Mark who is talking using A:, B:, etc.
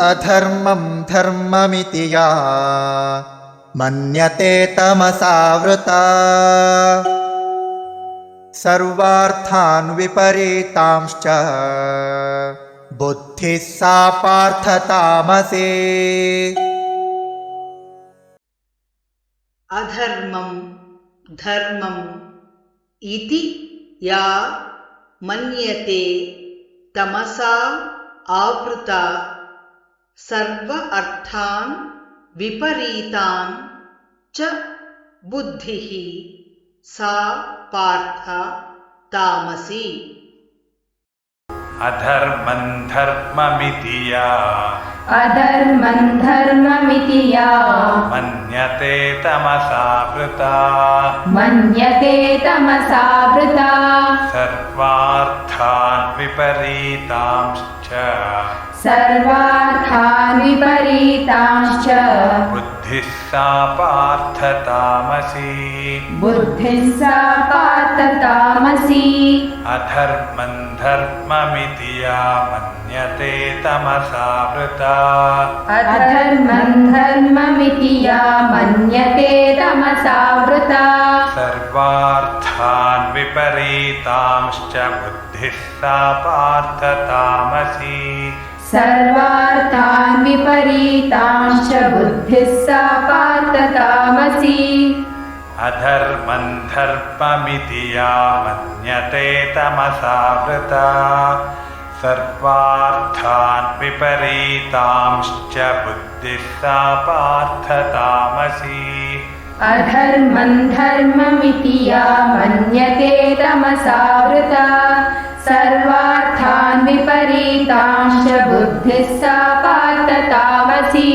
A: अधर्मं धर्ममिति या। मन्यते तमसावृता। सर्वार्थान् विपरीतांश्च। बुद्धिः सा पार्थतामसे।
B: अधर्मं धर्मम् इति या। मन्यते तमसा आवृता सर्व अर्थान् विपरीतान् च बुद्धिः सा पार्थ तामसी।
C: अधर्मं धर्ममिति या
D: अधर्मं धर्ममिति या
C: मन्यते तमसावृता
D: मन्यते तमसावृता
C: सर्वार्थान् विपरीतांश्च।
D: सर्वार्थान् विपरीतांश्च
C: बुद्धिः सा पार्थतामसी।
D: बुद्धिः सा पार्थतामसी।
C: अधर्मं धर्ममिति या मन्यते तमसावृता
D: अधर्मं धर्ममिति या मन्यते तमसावृता
C: सर्वार्थान् विपरीतांश्च बुद्धिः सा पार्थतामसी।
D: सर्वार्थान् विपरीतांश्च बुद्धिः सा पार्थतामसी।
C: अधर्मं धर्ममिति या मन्यते तमसावृता। सर्वार्थान् विपरीतांश्च बुद्धिः सा पार्थतामसी
D: अधर्मं धर्ममिति या मन्यते तमसावृता। सर्वार्थान् विपरीतांश्च बुद्धिः सा पार्थतामसी